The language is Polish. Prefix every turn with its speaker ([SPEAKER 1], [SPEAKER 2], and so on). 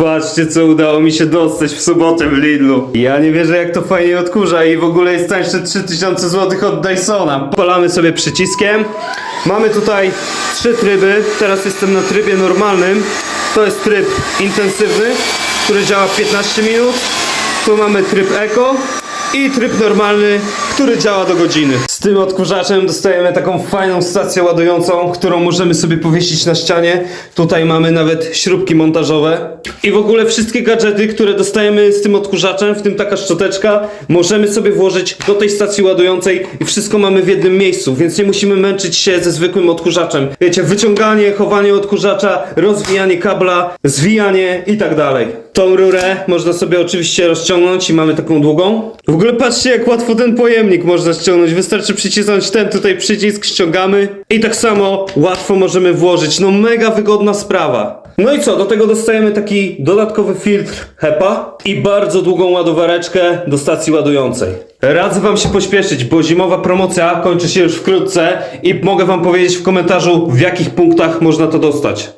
[SPEAKER 1] Patrzcie co udało mi się dostać w sobotę w Lidlu. Ja nie wierzę jak to fajnie odkurza i w ogóle jest tańsze 3000 zł od Dysona. Polamy sobie przyciskiem. Mamy tutaj trzy tryby. Teraz jestem na trybie normalnym. To jest tryb intensywny, który działa 15 minut. Tu mamy tryb Eco i tryb normalny, który działa do godziny. Z tym odkurzaczem dostajemy taką fajną stację ładującą, którą możemy sobie powiesić na ścianie. Tutaj mamy nawet śrubki montażowe. I w ogóle wszystkie gadżety, które dostajemy z tym odkurzaczem, w tym taka szczoteczka, możemy sobie włożyć do tej stacji ładującej i wszystko mamy w jednym miejscu, więc nie musimy męczyć się ze zwykłym odkurzaczem. Wiecie, wyciąganie, chowanie odkurzacza, rozwijanie kabla, zwijanie i tak dalej. Tą rurę można sobie oczywiście rozciągnąć i mamy taką długą. W ogóle patrzcie jak łatwo ten pojemnik można ściągnąć. Wystarczy przycisnąć ten tutaj przycisk, ściągamy i tak samo łatwo możemy włożyć. No mega wygodna sprawa. No i co, do tego dostajemy taki dodatkowy filtr HEPA i bardzo długą ładowareczkę do stacji ładującej. Radzę wam się pośpieszyć, bo zimowa promocja kończy się już wkrótce i mogę wam powiedzieć w komentarzu w jakich punktach można to dostać.